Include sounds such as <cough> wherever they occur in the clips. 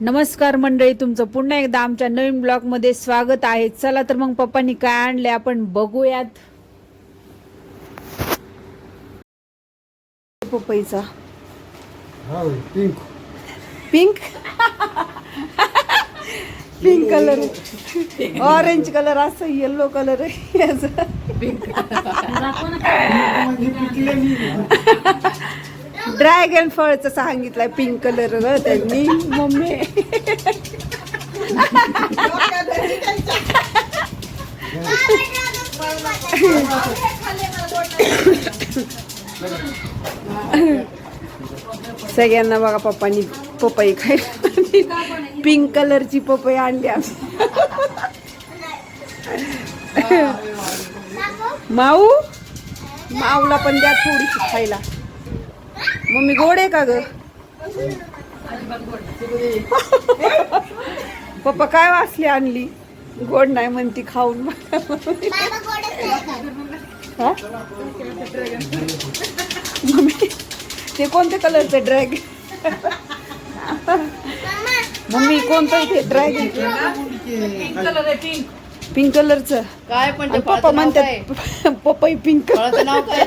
नमस्कार मंडळी तुमचं पुन्हा एकदा आमच्या नवीन ब्लॉगमध्ये स्वागत आहे. चला तर मग पप्पांनी काय आणले आपण बघूयात. पपईचा. हा pink pink pink colour orange colour असं येलो कलर आहे. याचा. <laughs> ड्रॅगन फळचं सांगितलंय पिंक कलर ग त्यांनी. मम्मी. सगळ्यांना बघा पप्पांनी पपई खायला पिंक कलरची पपई आणली आम्ही. माऊ? माऊला पण द्या थोडीशी खायला. मम्मी गोड आहे का ग? पप्पा काय वाचली आणली? गोड नाही म्हणती खाऊन हा? मम्मी ते कोणत्या कलरचं ड्रॅग मम्मी कोणतं ते ड्रॅगन पिंक कलरचं काय पण पप्पा फळाचं नाव काय? म्हणतात पपई पिंक फळाचं नाव काय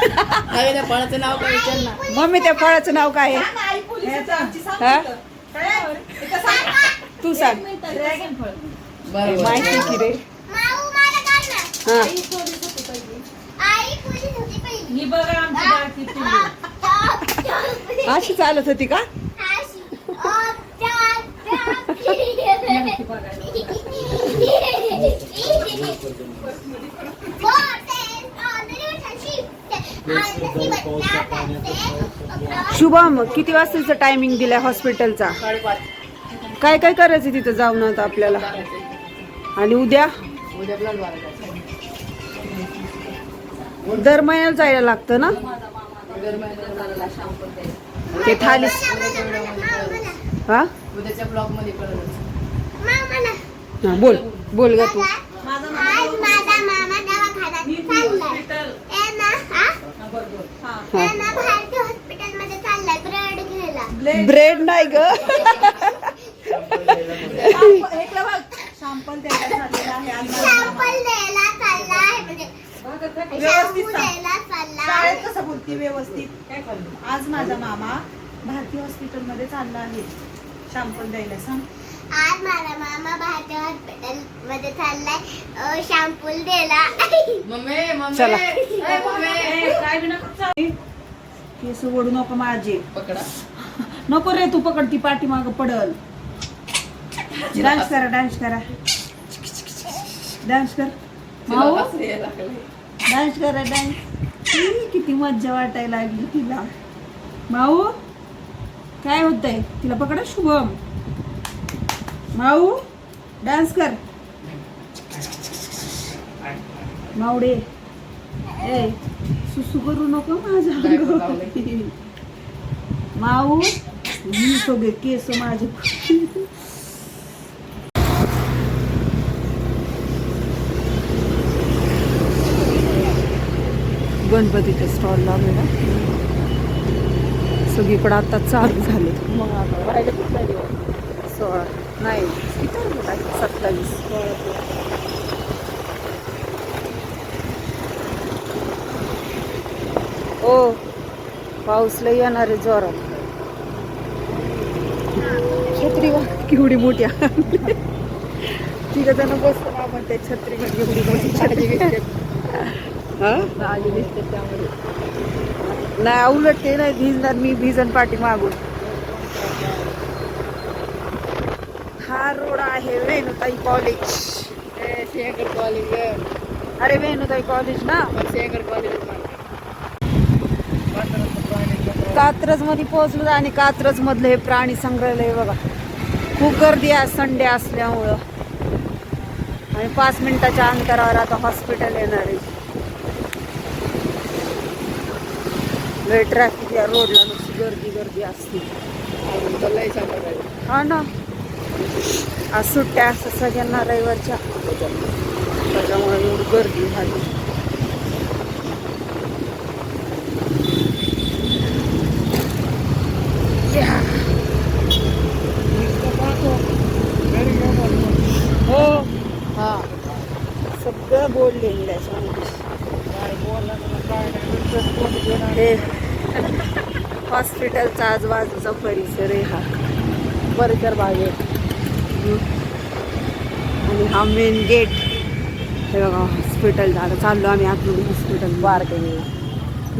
त्या फळाचं नाव काय विचार ना. मम्मी त्या फळाचं नाव काय आहे? हा? तू सांग. बरोबर. माहिती की रे? हा. अशी चालत होती का? <laughs> <laughs> शुभम किती वाजताचा टायमिंग दिलाय हॉस्पिटलचा काय काय करायचं तिथं जाऊन आता आपल्याला? आणि उद्या? दर महिन्याला जायला लागतं ना. ते थाली. हा बोल बोल ग तू. माझा मामा दवाखान्यात चाललाय. ए ना हा? ए ना भारती हॉस्पिटलमध्ये चाललाय ब्रेड घ्यायला. ब्रेड नाही ग. सॅम्पल द्यायला चाललाय म्हणजे चाललाय. शाळेत कसं बोलते व्यवस्थित? आज माझा मामा भारती हॉस्पिटलमध्ये चालला आहे. शॅम्पल द्यायला सांग. आज माझा मामा हॉस्पिटलमध्ये चाललाय. Mummy mummy. चला. ए, मम्मी. केस ओढू नको माझे. पकडा. नको रे तू पकड ती पाठी माग पडल. डान्स करा डान्स करा. डान्स कर. तिला माऊ हसू यायला लागलंय. डान्स करा डान्स किती मज्जा वाटायला लागली तिला. माऊ काय होतंय? तिला पकडा शुभम. माऊ डान्स कर. मावडे ए सुसू करू नको अंगावर. माऊ मी सगळे केस माझे. गणपतीचे स्टॉल लावलेला सगळीकडे आता चालू झाले मग सोळा. नाही. किती आहे? सत्तावीस. ओ पाऊस लय येणार आहे जोरात. छत्री केवढी मोठी तिघ जण बसतो आपण त्या छत्री एवढी मोठी छत्री हा? आली दिसते त्यामध्ये. नाही उलट ते नाही भिजणार मी भिजन पाठी मागून. हा रोड आहे वेणुताई कॉलेज शेखर कॉलेज अरे वेणुताई कॉलेज ना? शेखर कॉलेज कात्रजमध्ये पोहोचलो आणि कात्रज मधलं हे प्राणी संग्रहालय बघा. खूप गर्दी आहे संडे असल्यामुळं. आणि पाच मिनिटाच्या अंतरावर आता हॉस्पिटल येणार आहे. ट्रॅफिक या रोडला नुसती गर्दी गर्दी असते. हा ना. आज सुट्ट्या असतात सगळ्यांना रविवारच्या. त्याच्यामुळे एवढी गर्दी झाली. हो. हा. सगळं हॉस्पिटलचा आजूबाजूचा परिसर आहे हा. भाग आहे आणि हा मेन गेट हे बघा हॉस्पिटल आता चाललो आम्ही आतमध्ये हॉस्पिटल पार्क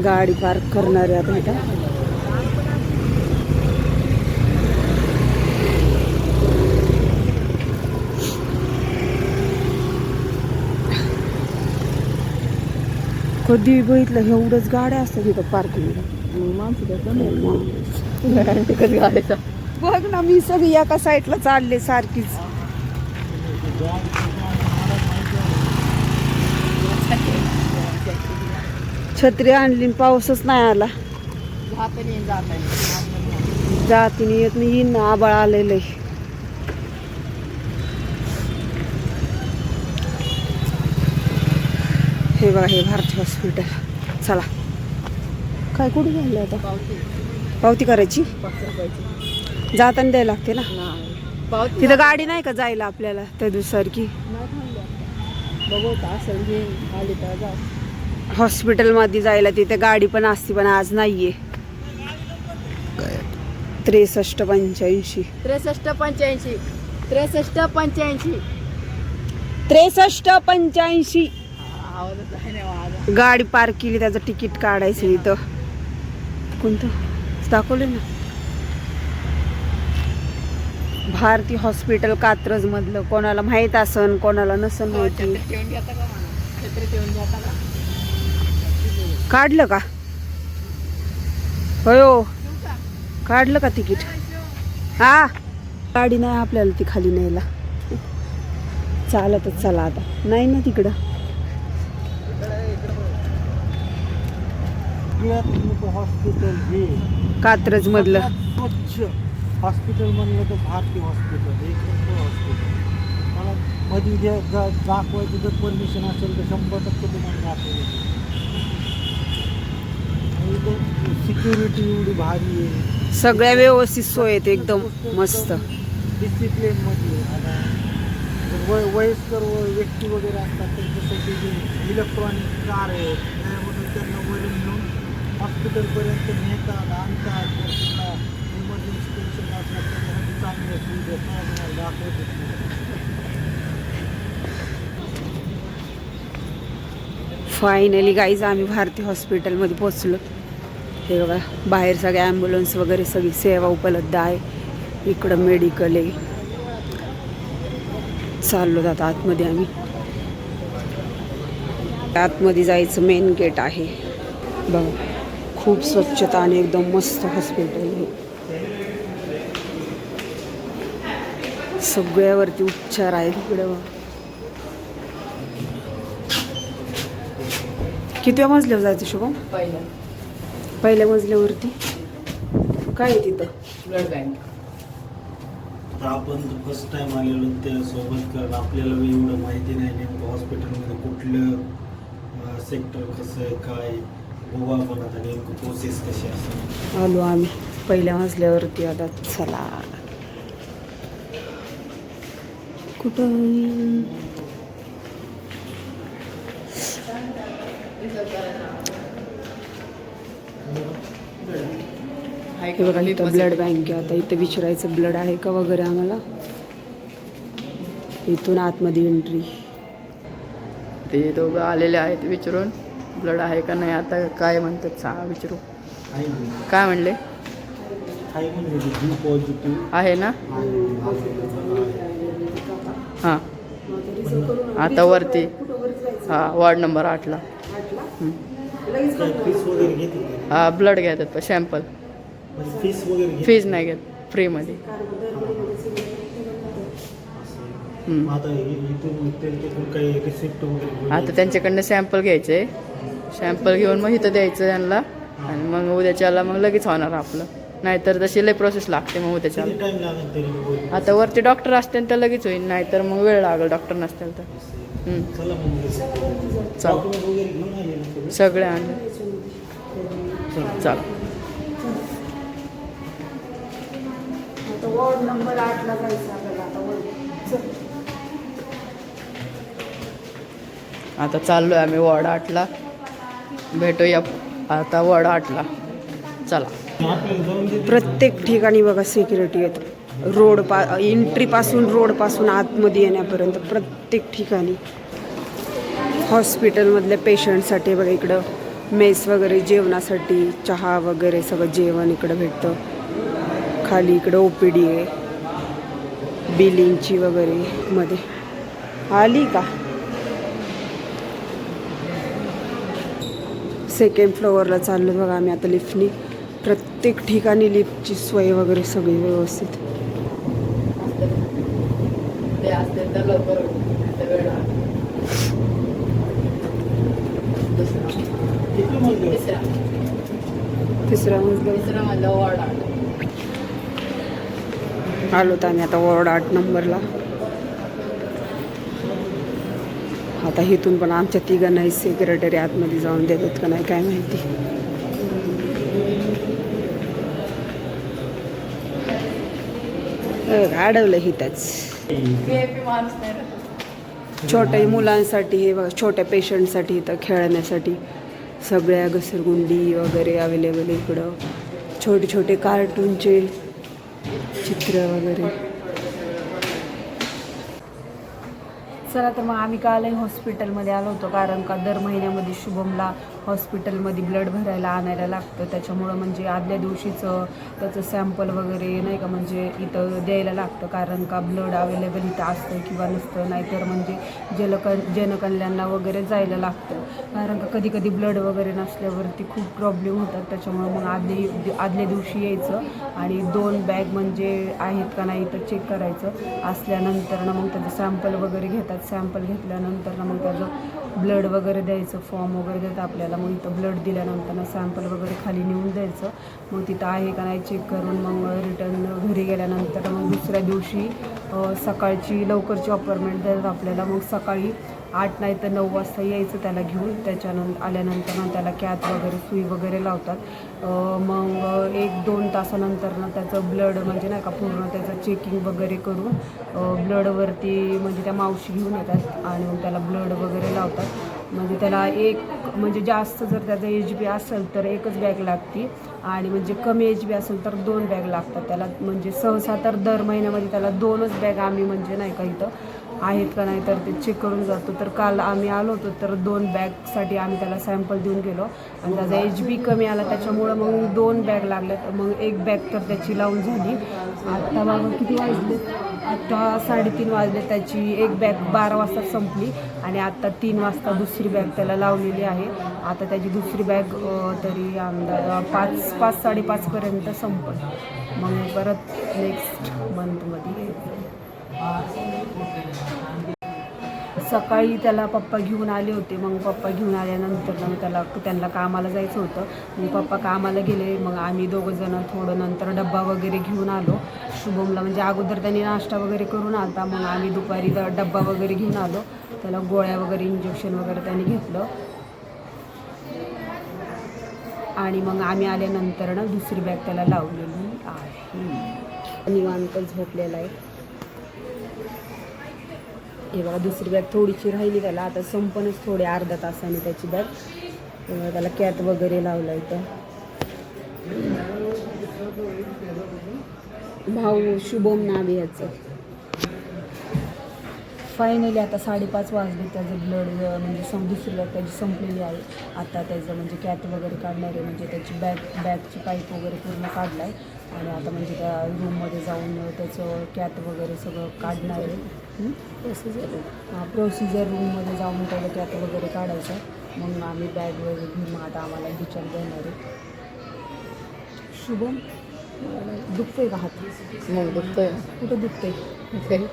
गाडी पार्क करणार आहे आता इथं. कधी बघितलं एवढंच गाड्या असतात इथं पार्किंगला माणसं कधी <laughs> गाडीचा बघ ना मी सगळी एका साईडला चालले सारखीच. छत्री आणली आणि पाऊसच नाही आला. जातीने येत नाही येईन ना आबाळ आलेलं आहे हे बघा हे भारती हॉस्पिटल चला. काय कुठे झालं आता? पावती पावती करायची? जाताना द्यायला लागते ना. तिथं गाडी नाही का जायला आपल्याला त्या जा हॉस्पिटलमध्ये जायला तिथे गाडी पण असते पण आज नाहीये. त्रेसष्ट पंच्याऐंशी. त्रेसष्ट पंच्याऐंशी. त्रेसष्ट पंच्याऐंशी. त्रेसष्ट पंच्याऐंशी. गाडी पार्क केली त्याचं तिकीट काढायचं इथं. कोणतं? दाखवलं ना. भारती हॉस्पिटल कात्रज मधलं कोणाला माहीत असन कोणाला नसन माहिती. घेता का काढलं का? होय हो काढलं का तिकीट? हा गाडी नाही आपल्याला ती खाली न्यायला. चालतच चला आता. नाही ना तिकडं. हॉस्पिटल हे. कात्रज मधलं हॉस्पिटल म्हणलं तर भारती हॉस्पिटल एक नंबर हॉस्पिटल. मला मध्ये जे जा- दाखवायचं जर परमिशन असेल तर शंभर टक्के तुम्हाला दाखवायचं सिक्युरिटी एवढी भारी आहे. सगळ्या व्यवस्थित सोय आहेत एकदम मस्त. डिसिप्लिनमध्ये आणि वय वयस्कर व्यक्ती वगैरे असतात त्यांच्यासाठी जे इलेक्ट्रॉनिक कार आहे त्यामधून त्यांना वरून घेऊन हॉस्पिटलपर्यंत नेतात आणतात. इमर्जन्सी दाखवत फायनली गाईज आम्ही भारती हॉस्पिटलमध्ये पोचलो हे बघा बाहेर सगळ्या ॲम्ब्युलन्स वगैरे सगळी सेवा उपलब्ध आहे. इकडं मेडिकल आहे. चाललो जात आतमध्ये आम्ही. आतमध्ये जायचं मेन गेट आहे. बघा खूप स्वच्छता आणि एकदम मस्त हॉस्पिटल आहे. सगळ्यावरती उपचार आहेत इकडे बघा. किती मजल्यावर जायचं शुभम? पहिलं पहिल्या मजल्यावरती? काय आहे तिथं? Blood bank. आता आपण फर्स्ट टाइम आलेलो त्या सोबत कारण आपल्याला एवढं माहिती नाही नेमकं हॉस्पिटलमध्ये कुठलं सेक्टर कसं आहे काय आपण आता नेमकं प्रोसेस कशी असते. आलो आम्ही. पहिल्या मजल्यावरती आता चला. कुठं हे बघा इथं ब्लड बँक आहे आता. इथं विचारायचं ब्लड आहे का वगैरे आम्हाला? इथून आतमध्ये एंट्री ते दोघं आलेले आहेत विचारून ब्लड आहे का नाही आता काय म्हणतात सांगा विचारू. काय म्हणले? आहे ना? हां. आता वरती. हां वॉर्ड नंबर आठला. हां. ब्लड घेतात शॅम्पल फीज नाही घेत फ्रीमध्ये. आता घेऊन आता त्यांच्याकडनं सॅम्पल घ्यायचे सॅम्पल घेऊन मग इथं द्यायचं त्यांना. आणि मग उद्याच्याला मग लगेच होणार आपलं. नाहीतर तशी लय प्रोसेस लागते मग बघू. आता वरती डॉक्टर असतील तर लगेच होईल नाहीतर मग वेळ लागेल डॉक्टर नसतील तर. हं. चला सगळे? आणले चला तर वॉर्ड नंबर आठला जायचं आपल्याला आता वर चल. आता चाललोय आम्ही वॉर्ड आठला. भेटूया आता वॉर्ड आठला. चला. प्रत्येक ठिकाणी बघा सिक्युरिटी आहेत रोड पा एंट्रीपासून रोडपासून आतमध्ये येण्यापर्यंत प्रत्येक ठिकाणी. हॉस्पिटलमधल्या पेशंटसाठी बघा इकडं मेस वगैरे जेवणासाठी चहा वगैरे सगळं जेवण इकडं भेटतं. खाली इकडं ओ पी डी आहे. बिलिंगची वगैरे मध्ये. आली का? सेकंड फ्लोअरला चाललो बघा आम्ही आता लिफ्टनी प्रत्येक ठिकाणी लिफ्टची सोय वगैरे सगळी व्यवस्थित. तिसरा मजला आलो तर आम्ही आता वॉर्ड आठ नंबरला. आता इथून पण आमच्या तिघांनाही सेक्रेटरी आतमध्ये जाऊन देतात का नाही काय माहिती. अडवलं हिथंच VIP छोट्या मुलांसाठी हे बघा छोट्या पेशंटसाठी इथं खेळण्यासाठी सगळ्या घसरगुंडी वगैरे अवेलेबल इकडं. छोटे छोटे कार्टूनचे चित्र वगैरे. चला तर मग आम्ही कालही हॉस्पिटलमध्ये आलो होतो कारण का दर महिन्यामध्ये शुभमला हॉस्पिटलमध्ये ब्लड भरायला आणायला लागतं. त्याच्यामुळं म्हणजे आदल्या दिवशीचं त्याचं सॅम्पल वगैरे नाही का म्हणजे इथं द्यायला लागतं. कारण का ब्लड अवेलेबल इथं असतं किंवा नसतं नाहीतर म्हणजे जलक जनकल्याणला वगैरे जायला लागतं. कारण का कधी कधी ब्लड वगैरे नसल्यावरती खूप प्रॉब्लेम होतात. त्याच्यामुळं मग आधी आदल्या दिवशी यायचं आणि दोन बॅग म्हणजे आहेत का नाही तर चेक करायचं. असल्यानंतर ना मग त्याचं सॅम्पल वगैरे घेतात. सॅम्पल घेतल्यानंतर ना मग त्याचं ब्लड वगैरे द्यायचं फॉर्म वगैरे देतात आपल्याला. मग इथं ब्लड दिल्यानंतर सॅम्पल वगैरे खाली नेऊन द्यायचं. मग तिथं आहे का नाही चेक करून मग रिटर्न घरी गेल्यानंतर मग दुसऱ्या दिवशी सकाळची लवकरची अपॉइंटमेंट देतात आपल्याला. मग सकाळी आठ नाही तर नऊ वाजता यायचं त्याला घेऊन. त्याच्यानंतर आल्यानंतर ना त्याला कॅथ वगैरे सुई वगैरे लावतात. मग एक दोन तासानंतर ना त्याचं ब्लड म्हणजे नाही का पूर्ण त्याचं चेकिंग वगैरे करून ब्लडवरती म्हणजे त्या मावशी घेऊन येतात आणि त्याला ब्लड वगैरे लावतात. म्हणजे त्याला एक म्हणजे जास्त जर त्याचं एच बी असेल तर एकच बॅग लागते आणि म्हणजे कमी एच बी असेल तर दोन बॅग लागतात. त्याला म्हणजे सहसा तर दर महिन्यामध्ये त्याला दोनच बॅग आम्ही म्हणजे नाही का इथं आहेत का नाही तर ते चेक करून जातो. तर काल आम्ही आलो होतो तर दोन बॅगसाठी आम्ही त्याला सॅम्पल देऊन गेलो. आणि त्याचा एच बी कमी आला त्याच्यामुळं मग दोन बॅग लागल्यात मग एक बॅग तर त्याची लावून झाली. आत्ता मग किती वाजले? आत्ता साडेतीन वाजले. त्याची एक बॅग बारा वाजता संपली आणि आत्ता तीन वाजता दुसरी बॅग त्याला लावलेली आहे. आता त्याची दुसरी बॅग तरी अंदाज पाच पाच साडेपाचपर्यंत संपल. मग परत नेक्स्ट मंथमध्ये सकाळी त्याला पप्पा घेऊन आले होते. मग पप्पा घेऊन आल्यानंतर मग त्याला त्यांना कामाला जायचं होतं. मग पप्पा कामाला गेले. मग आम्ही दोघंजणं थोडं नंतर डब्बा वगैरे घेऊन आलो. शुभमला म्हणजे अगोदर त्यांनी नाश्ता वगैरे करून आलता मग आम्ही दुपारी डब्बा वगैरे घेऊन आलो. त्याला गोळ्या वगैरे इंजेक्शन वगैरे त्यांनी घेतलं. आणि मग आम्ही आल्यानंतर ना दुसरी बॅग त्याला लावलेली आहे. निवांत झोपलेला आहे. हे बघा दुसरी बॅग थोडीशी राहिली त्याला. आता संपणच थोडे अर्धा तासाने त्याची बॅग त्याला कॅट वगैरे लावला इथं. भाऊ शुभम नाव याचं. फायनली आता साडेपाच वाजले त्याचं ब्लड म्हणजे सं दुसरी बॅग त्याची संपलेली आहे. आता त्याचं म्हणजे कॅट वगैरे काढणार आहे म्हणजे त्याची बॅग बॅगची पाईप वगैरे पूर्ण काढला आहे आणि आता म्हणजे त्या रूममध्ये जाऊन त्याचं कॅट वगैरे सगळं काढणार आहे. प्रोसिजर प्रोसिजर रूममध्ये जाऊन त्याला कॅट वगैरे काढायचं. मग आम्ही बॅग वगैरे घेऊन आता आम्हाला डिचार्ज देणार आहे. शुभम दुखतोय का हात? मग दुखतोय. कुठं दुखतंय. इथं.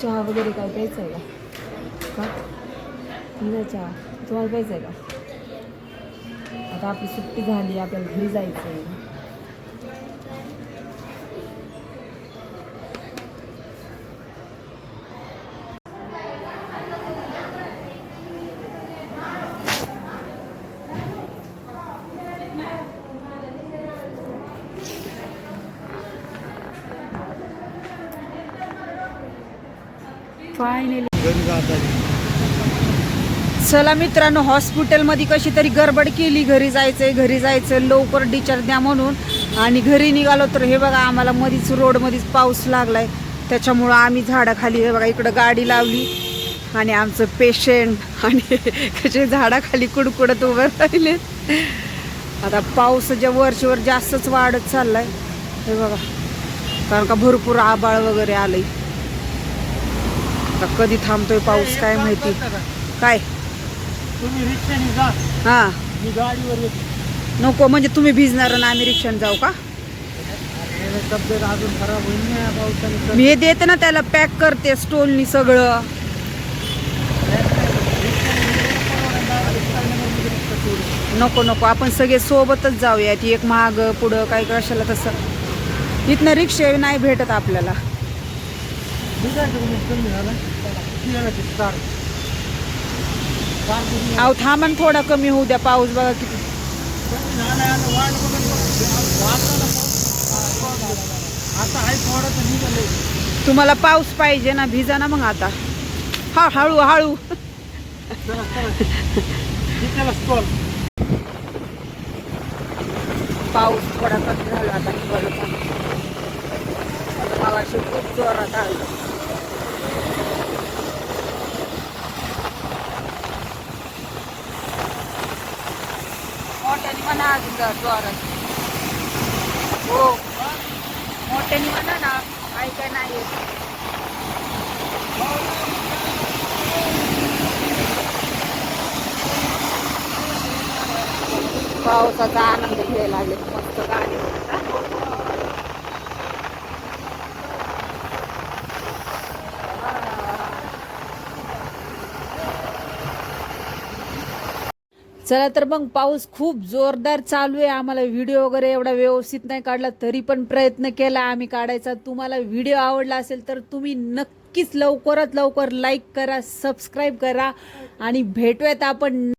चहा वगैरे काय प्यायचं आहे का? का? नाही चहा. तुम्हाला प्यायचं आहे का? आता आपली सुट्टी झाली आपल्याला घरी जायचं आहे चला मित्रांनो हॉस्पिटलमध्ये कशी तरी गडबड केली घरी जायचंय घरी जायचं लवकर डिचार्ज द्या म्हणून. आणि घरी निघालो तर हे बघा आम्हाला मधीच रोडमध्येच पाऊस लागलाय. त्याच्यामुळं आम्ही झाडाखाली हे बघा इकडं गाडी लावली. आणि आमचं पेशंट आणि त्याचे झाडाखाली कुडकुडत उभं राहिले. आता पाऊस ज्या वरचीवर जास्तच वाढत चाललाय. हे बघा कारण का भरपूर आबाळ वगैरे आलंय. आता कधी थांबतोय पाऊस काय माहिती. काय? तुम्ही रिक्षाने जा. हा. मी गाडीवर येतो. नको म्हणजे तुम्ही भिजणार आणि आम्ही रिक्षाने जाऊ का? अरे, तब्येत अजून खराब होईल ना या पावसाने मी हे देते ना त्याला पॅक करते स्टोलनी सगळं. नको नको आपण सगळे सोबतच जाऊया ती एक महाग पुढं काय कशाला तसं. इथनं रिक्षा नाही भेटत आपल्याला. कमी झाला. ते स्टार अहो थांबा थोडा कमी होऊ द्या पाऊस बघा किती. आहे तुम्हाला पाऊस पाहिजे ना भिजा ना मग आता. हा हळू हळू. पाऊस थोडा कमी झाला आता मला खूप जोरात आला मोठ्याने म्हणा अजून जोरात हो. मोठ्याने म्हणा ना. ऐकाय नाही पावसाचा आनंद घ्यायला लागले मस्त गाडी. चला तर मग पाऊस खूप जोरदार चालू आहे. आम्हाला व्हिडिओ वगैरे एवढा व्यवस्थित नाही काढला तरी पण प्रयत्न केला आम्ही काढायचा. तुम्हाला व्हिडिओ आवडला असेल तर तुम्ही नक्कीच लवकरात लवकर लाईक करा सबस्क्राईब करा आणि भेटूयात आपण